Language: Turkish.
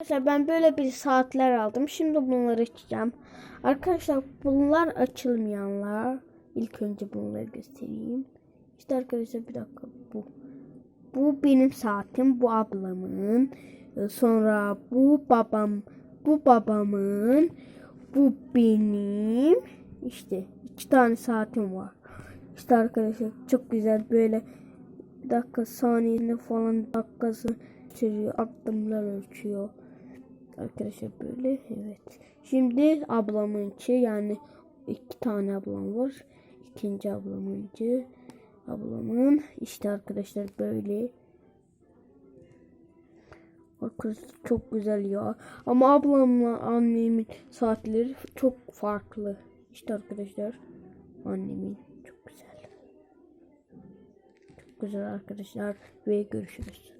Arkadaşlar ben böyle bir saatler aldım. Şimdi bunları açacağım. Arkadaşlar bunlar açılmayanlar. İlk önce bunları göstereyim. İşte arkadaşlar bir dakika bu. Bu benim saatim. Bu ablamın. Ee, Sonra bu babam. Bu babamın. Bu benim. İşte iki tane saatim var. İşte arkadaşlar çok güzel böyle dakika saniyesinde falan dakikası sürüyor. Adımlar ölçüyor. Arkadaşlar böyle evet. Şimdi ablamınki yani iki tane ablam var. İkinci ablamınki ablamın işte arkadaşlar böyle. Arkadaşlar çok güzel ya. Ama ablamla annemin saatleri çok farklı. İşte arkadaşlar annemin çok güzel. Çok güzel arkadaşlar ve görüşürüz.